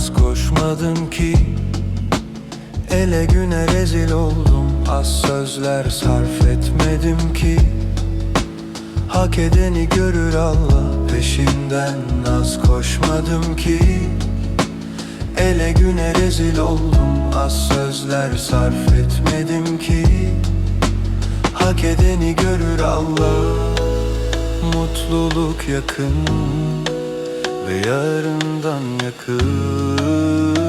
az koşmadım ki. Ele güne rezil oldum. Az sözler sarf etmedim ki. Hak edeni görür Allah. Peşimden az koşmadım ki. Ele güne rezil oldum. Az sözler sarf etmedim ki. Hak edeni görür Allah. Mutluluk yakın. Yarından yakın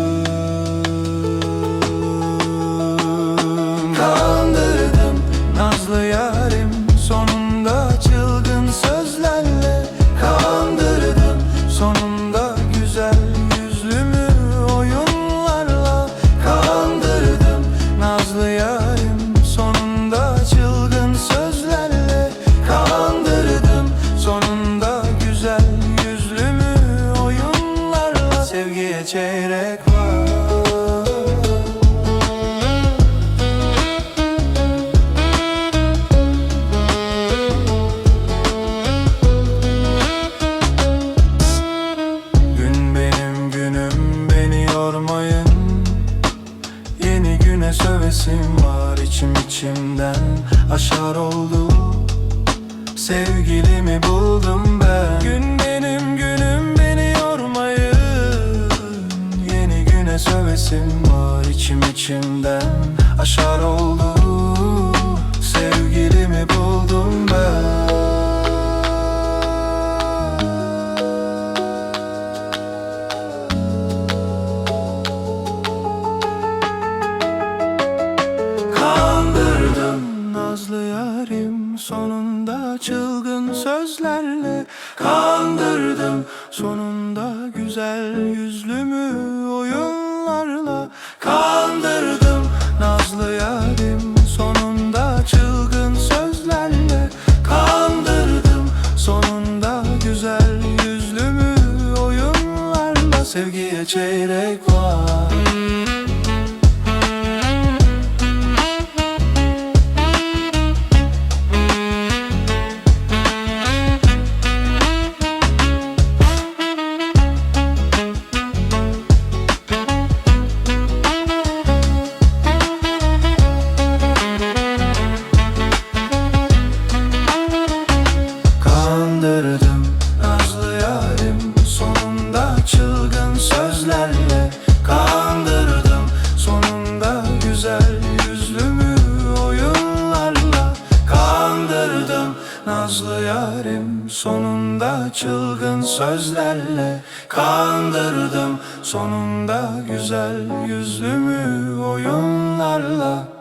Çeyrek var? Gün benim günüm beni yormayın. Yeni güne sövesim var içim içimden. Aşar oldu. Sevgilimi buldum ben. Gün içimden aşar oldu. Sevgilimi buldum ben. Kandırdım Nazlı yarim sonunda çılgın sözlerle. Kandırdım sonunda güzel yüzlümü Sevgiye çeyrek var Nazlı yarim Sonunda çılgın sözlerle Kandırdım Sonunda güzel yüzlümü oyunlarla